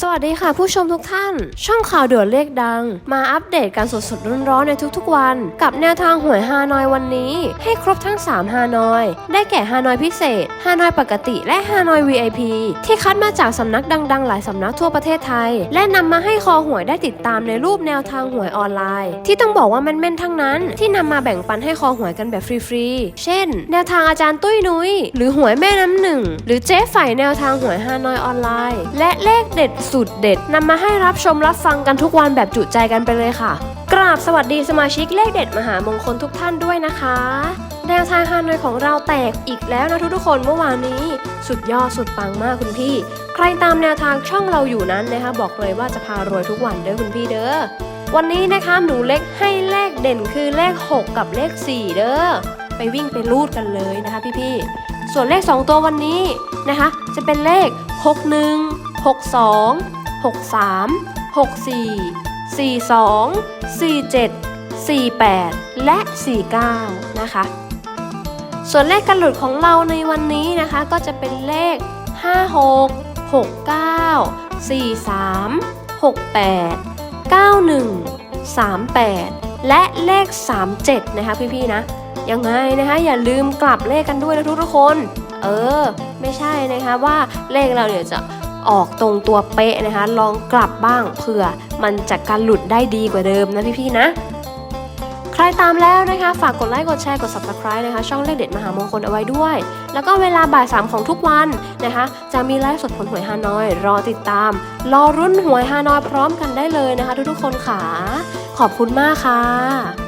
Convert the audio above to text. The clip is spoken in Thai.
สวัสดีค่ะผู้ชมทุกท่าน ช่องข่าวด่วนเลขดัง มาอัปเดตการสดๆร้อนๆในทุกๆวัน กับแนวทางหวยฮานอยวันนี้ ให้ครบทั้ง 3 ฮานอย ได้แก่ฮานอยพิเศษ ฮานอยปกติและฮานอย VIP ที่คัดมาจากสำนักดังๆ หลายสำนักทั่วประเทศไทย และนำมาให้คอหวยได้ติดตามในรูปแนวทางหวยออนไลน์ ที่ต้องบอกว่าแม่นๆทั้งนั้น ที่นำมาแบ่งปันให้คอหวยกันแบบฟรีๆเช่น แนวทางอาจารย์ตุ้ยนุ้ยหรือหวยแม่น้ำหนึ่งหรือเจ๊ฝ่ายแนวทางหวยฮานอยออนไลน์ และเลขเด็ดสุดเด็ดนำมาให้รับชมรับฟังกันทุกวันแบบจุใจกันไปเลยค่ะ กราบสวัสดีสมาชิกเลขเด็ดมหามงคลทุกท่านด้วยนะคะแนวทางฮานอยของเราแตกอีกแล้วนะทุกๆคนเมื่อวานนี้ สุดยอดสุดปังมากคุณพี่ ใครตามแนวทางช่องเราอยู่นั้นนะคะ บอกเลยว่าจะพารวยทุกวันเด้อคุณพี่เด้อวันนี้นะคะหนูเล็กให้เลขเด่นคือเลข 6 กับเลข 4 เด้อไปวิ่งไปรูดกันเลยนะคะพี่ๆส่วนเลข 2 ตัววันนี้นะคะ จะเป็นเลข 61 62 63 64 42 47 48 และ 49 นะคะ ส่วนเลขกันหลุดของเราในวันนี้นะคะ ก็จะเป็นเลข 56 69 43 68 91 38 และเลข 37 นะคะพี่ๆนะยังไงนะคะอย่าลืมกลับเลขกันด้วยนะทุกๆคน เออ ไม่ใช่นะคะว่าเลขเราเนี่ยจะ ออกตรงตัวเป๊ะนะคะ ลองกลับบ้างเผื่อมันจะการหลุดได้ดีกว่าเดิมนะพี่ๆนะ ใครตามแล้วนะคะ ฝากกดไลค์กดแชร์กด subscribe นะคะ ช่องเลขเด็ดมหามงคลเอาไว้ด้วย แล้วก็เวลาบ่ายสามของทุกวันนะคะ จะมีไลฟ์สดผลหวยฮานอย รอติดตาม รอรุ่นหวยฮานอยพร้อมกันได้เลยนะคะ ทุกๆคนค่ะขอบคุณมากค่ะ